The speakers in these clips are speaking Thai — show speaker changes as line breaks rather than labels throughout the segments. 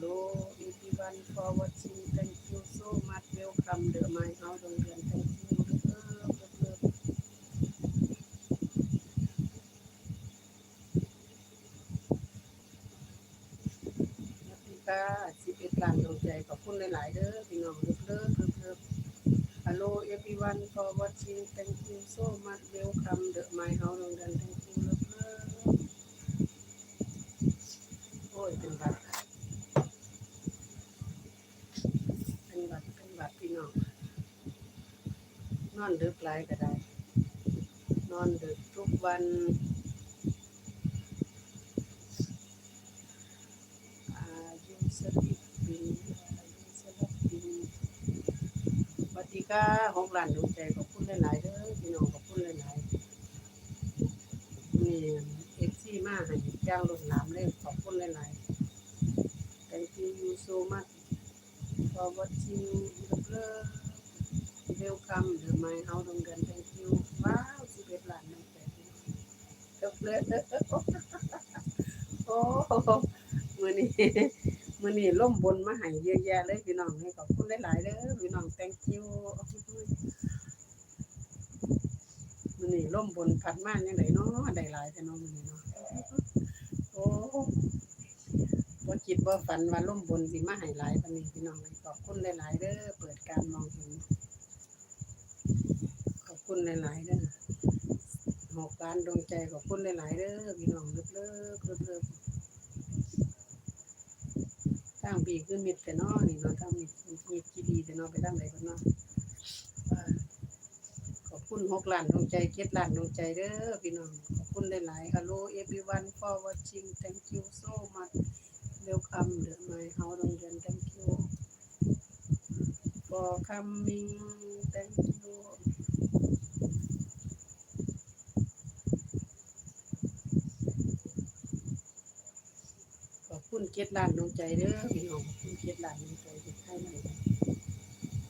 Hello everyone for watching. Thank you so much. Welcome to my house โรงเรียน Thank you เลิฟเลิฟเลิฟนักพิกาสิบเอ็ดล้านดวงใจขอบคุณหลาย ๆ เด้อพี่น้องเลิฟเลิฟเลิฟเลิฟ Hello everyone for watching. Thank you so much. Welcome to my house โรงเรียน Thank you เลิฟเลิฟโอ้ยเป็นบัตร เป็นบัตรเป็นบัตรพี่น้อง นอนดึกหลายก็ได้ นอนดึกทุกวันอายุสลิปปินอายุสลิปปินสวัสดีค่ะหลานดวงใจขอบคุณหลายๆเด้อพี่น้องขอบคุณหลายๆนี่เอฟซีมาให้จ้างรถน้ำเลยขอบคุณหลายๆ thank you you so much for watching the blur welcome to my house โรงเรียน thank you ว้าวสิบเอ็ดล้านดวงใจพี่น้องเด้อเด้อเด้อโอ้มื้อนี้มื้อนี้ล่มบนมาให้เยอะแยะเลยพี่น้องให้ขอบคุณหลายๆเด้อพี่น้อง thank you มื้อนี้ล่มบนพัดมาจังไดเนาะได้หลายแต่เนาะมื้อนี้เนาะโอ้บ่คิดบ่ฝันว่าล่มบนสิมาให้หลายปานนี้พี่น้องขอบคุณหลายๆเด้อเปิดการมองเห็นหลายๆเด้อหกล้านดวงใจขอบคุณหลายๆเด้อพี่น้องเลิฟเลิฟเลิฟเลิฟทางปีคือมิดแต่นอนี่เนาะทางมิดมิดที่ดีแต่นอไปทางไหนกันเนาะขอบคุณหกล้านดวงใจเจ็ดล้านดวงใจเด้อพี่น้องขอบคุณหลายๆ Hello everyone for watching thank you so much welcome to my house โรงเรียน thank you for coming thank you ขอบ คุณเจ็ดล้านดวงใจเด้อพี่น้องคุณเจ็ดล้านดวงใจที่ใหมา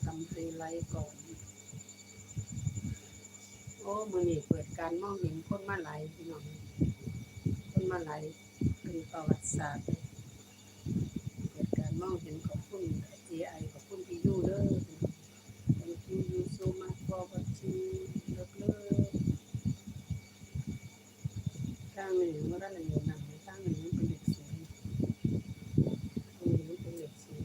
ทำเพลไลฟ์ก่อน โอ้มือนี่เปิดการมองเห็นคนมาหลายพี่น้องคนมาหลายเป็นประวัติศาสตร์เกิดการมองเห็นขอบคุณ AI ขอบคุณพี่ยูเด้อ Thank you you so much for watching เลิกเลิกข้างหนึ่งเมื่อไรอยู่หนังข้างนึ่งมันเป็นเด็กสูงข้างหนึ่งมันเป็นเด็กสูง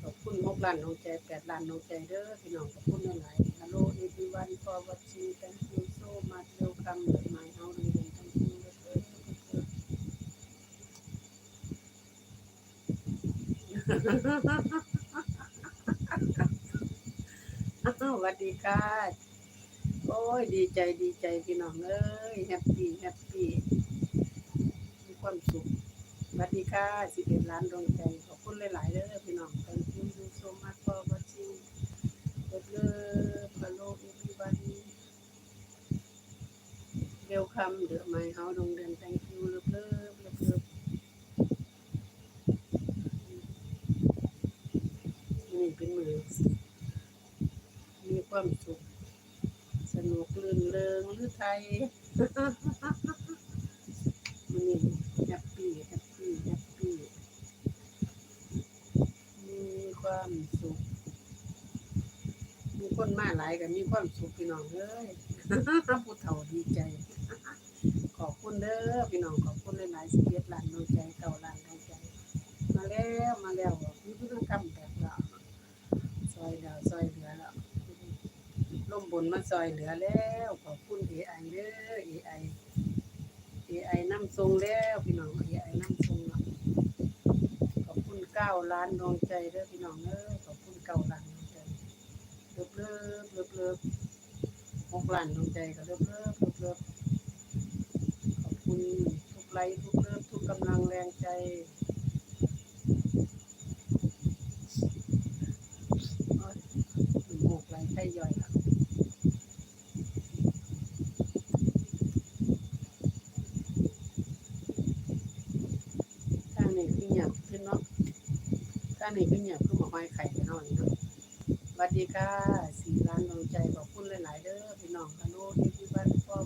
ขอบคุณห กล้านน้องใจแปดล้านน้องใจเด้อพี่น้องขอบคุณหลายๆ Hello everyone for watching thank you so much welcome to my house โรงเรียน thank you เลิกเลิกเลิกเลิกอ้าวสวัสดีค่ะโอ้ยดีใจดีใจพี่น้องเอ้ยแฮปปี้แฮปปี้มีความสุขสวัสดีค่ะสิบเป็นร้านดวงใจ หลายๆเด้อพี่น้อง thank you you so much for watching เลิฟเลิฟ hello everybody welcome to my house โรงเรียน thank you เลิฟเลิฟเลิฟเลิฟนี่เป็นมือมีความสุข สนุกลื่นเริงหรือไทย มันนี่แฮปปี้แฮปปี้แฮปปี้มีความสุข มีคนมาหลายกันมีความสุขพี่น้องเอ้ยผู้เฒ่าดีใจ ขอบคุณเด้อพี่น้องขอบคุณหลายๆสิบเอ็ดล้านดวงใจเก่าล้านดวงใจ มาแล้วมาแล้วมีพฤติกรรมแบบเราซอยดาวซอยเหลือแล้วล่มบนมาซอยเหลือแล้วขอบคุณ AI เด้อ AI AI นำทรงแล้วพี่น้อง AI นำทรงแล้วขอบคุณเก้าล้านดวงใจเด้อพี่น้องเด้อขอบคุณเก้าล้านดวงใจเลิฟเลิฟ เลิฟเลิฟหกล้านดวงใจก็เลิฟเลิฟเลิฟเลิฟขอบคุณทุกไลค์ทุกเลิฟทุกกำลังแรงใจหกไหลไส้ย่อยละข้างนี้คือเงียบขึ้นเนาะข้างนี้คือเงียบคือหมอกไม้ไข่ไปเนานี่เนาะ สวัสดีค่ะสีร้านดวงใจขอบคุณหลาย ๆเด้อพี่น้องค่ะโน้ที่บ้านพ่อ